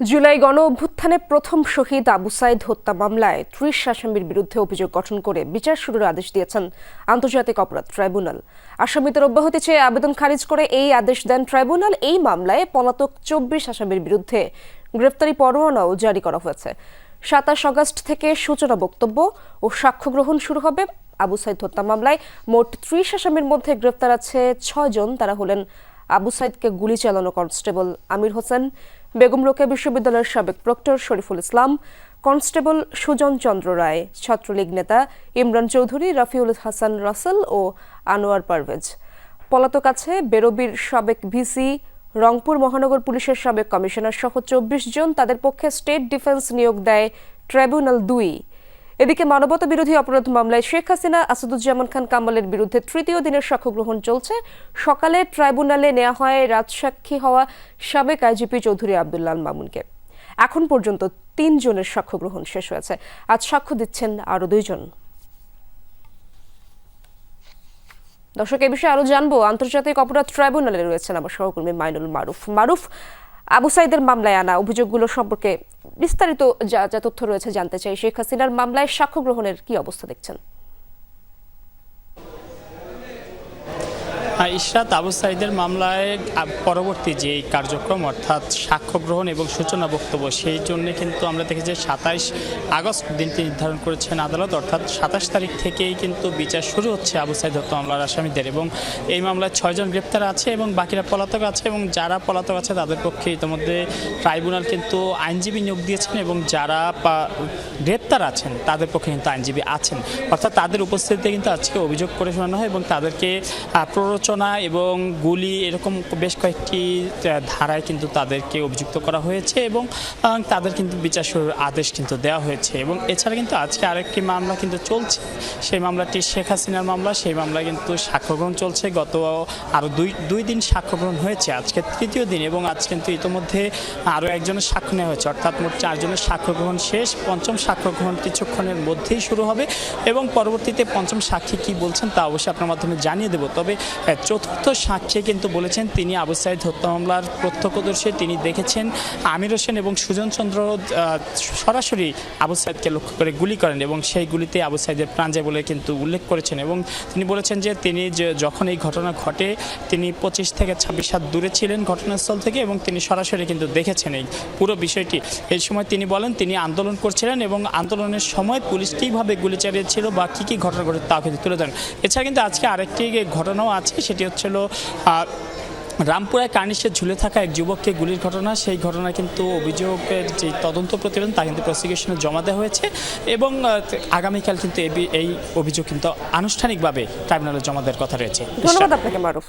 জুলাই গণ অভ্যুত্থানে প্রথম শহীদ আবু সাইদ হত্যা মামলায় ত্রিশ আসামির বিরুদ্ধে অভিযোগ গঠন করে বিচার শুরুর আদেশ দিয়েছেন আন্তর্জাতিক অপরাধ ট্রাইব্যুনাল। আসামিদের অব্যাহতি চেয়ে আবেদন খারিজ করে এই আদেশ দেন ট্রাইব্যুনাল। এই মামলায় পলাতক চব্বিশ আসামির বিরুদ্ধে গ্রেফতারি পরোয়ানাও জারি করা হয়েছে। সাতাশ আগস্ট থেকে সূচনা বক্তব্য ও সাক্ষ্য গ্রহণ শুরু হবে আবু সাইদ হত্যা মামলায়। মোট ত্রিশ আসামির মধ্যে গ্রেফতার আছে ছয়জন তারা হলেন আবু সাইদকে গুলি চালানো কনস্টেবল আমির হোসেন, বেগম রোকেয়া বিশ্ববিদ্যালয়ের সাবেক প্রক্টর শরীফুল ইসলাম, কনস্টেবল সুজন চন্দ্র রায়, ছাত্রলীগ নেতা ইমরান চৌধুরী, রাফিউল হাসান রাসেল ও আনোয়ার পারভেজ। পলাতক আছে বেরবির সাবেক ভিসি, রংপুর মহানগর পুলিশের সাবেক কমিশনার সহ চব্বিশ জন। তাদের পক্ষে স্টেট ডিফেন্স নিয়োগ দেয় ট্রাইব্যুনাল দুই। এদিকে মানবতা বিরোধী অপরাধ মামলায় শেখ হাসিনা, আসাদুজ্জামান খান কামালের বিরুদ্ধে তৃতীয় দিনের সাক্ষ্য গ্রহণ চলছে। সকালে ট্রাইব্যুনালে নেওয়া হয় রাজসাক্ষী হওয়া সাবেক আইজিপি চৌধুরী আবদুল্লাহ মামুনকে। এখন পর্যন্ত তিনজনের সাক্ষ্য গ্রহণ শেষ হয়েছে। আজ সাক্ষ্য দিচ্ছেন আরও দুইজন। দর্শক, এ বিষয়ে আরও জানব। আন্তর্জাতিক অপরাধ ট্রাইব্যুনালে রয়েছেন আমার সহকর্মী মাইনুল মারুফ। মারুফ আবু সাইদের মামলায় আনা অভিযোগগুলো সম্পর্কে বিস্তারিত যা যা তথ্য রয়েছে জানতে চাই। শেখ হাসিনার মামলায় সাক্ষ্য গ্রহণের কি অবস্থা দেখছেন? ইশরাত আবু সাইদের মামলায় পরবর্তী যে কার্যক্রম অর্থাৎ সাক্ষ্য গ্রহণ এবং সূচনা বক্তব্য সেই জন্য কিন্তু আমরা দেখেছি সাতাইশ আগস্ট দিনটি নির্ধারণ করেছেন আদালত। অর্থাৎ সাতাশ তারিখ থেকেই কিন্তু বিচার শুরু হচ্ছে আবু সাইদ হত্যা মামলার আসামিদের এবং এই মামলায় ছয়জন গ্রেপ্তার আছে এবং বাকিরা পলাতক আছে এবং যারা পলাতক আছে তাদের পক্ষে ইতিমধ্যে ট্রাইব্যুনাল কিন্তু আইনজীবী নিয়োগ দিয়েছেন এবং যারা গ্রেপ্তার আছেন তাদের পক্ষে কিন্তু আইনজীবী আছেন। অর্থাৎ তাদের উপস্থিতিতে কিন্তু আজকে অভিযোগ করে শোনানো হয় এবং তাদেরকে আহ, প্ররোচনা এবং গুলি এরকম বেশ কয়েকটি ধারায় কিন্তু তাদেরকে অভিযুক্ত করা হয়েছে এবং তাদের কিন্তু বিচার আদেশ কিন্তু দেওয়া হয়েছে এবং এছাড়া কিন্তু আজকে আরেকটি মামলা কিন্তু চলছে। সেই মামলাটি শেখ হাসিনার মামলা, সেই মামলায় কিন্তু সাক্ষ্যগ্রহণ চলছে। গত আরও দুই দুই দিন সাক্ষ্যগ্রহণ হয়েছে আজকে তৃতীয় দিন এবং আজ কিন্তু ইতিমধ্যে আরও একজনের সাক্ষ্য নেওয়া হয়েছে। অর্থাৎ মোট চারজনের সাক্ষ্যগ্রহণ শেষ, পঞ্চম সাক্ষ্যগ্রহণ কিছুক্ষণের মধ্যেই শুরু হবে এবং পরবর্তীতে পঞ্চম সাক্ষী কি বলছেন তা অবশ্যই আপনার মাধ্যমে জানিয়ে দেব। তবে চতুর্থ সাক্ষী কিন্তু বলেছেন তিনি আবু সাইদ হত্যা মামলার প্রত্যক্ষদর্শী। তিনি দেখেছেন আমির হোসেন এবং সুজন চন্দ্র সরাসরি আবু সাইদকে লক্ষ্য করে গুলি করেন এবং সেই গুলিতে আবু সাইদের প্রাণ যায় বলে কিন্তু উল্লেখ করেছেন এবং তিনি বলেছেন যে তিনি যখন এই ঘটনা ঘটে, তিনি পঁচিশ থেকে ছাব্বিশ হাত দূরে ছিলেন ঘটনাস্থল থেকে এবং তিনি সরাসরি কিন্তু দেখেছেন এই পুরো বিষয়টি। এই সময় তিনি বলেন, তিনি আন্দোলন করছিলেন এবং আন্দোলনের সময় পুলিশ কীভাবে গুলি চালিয়েছিল বা কী কী ঘটনা ঘটে তা কিন্তু তুলে ধরেন। এছাড়া কিন্তু আজকে আরেকটি ঘটনাও আছে সেটি হচ্ছিল রামপুরায় কার্নিশে ঝুলে থাকা এক যুবককে গুলির ঘটনা। সেই ঘটনা কিন্তু অভিযোগের যে তদন্ত প্রতিবেদন, তা কিন্তু প্রসিকিউশনে জমা দেওয়া হয়েছে এবং আগামীকাল কিন্তু এই অভিযোগ কিন্তু আনুষ্ঠানিকভাবে ট্রাইব্যুনালে জমা দেওয়ার কথা রয়েছে। ধন্যবাদ আপনাকে, মারুফ।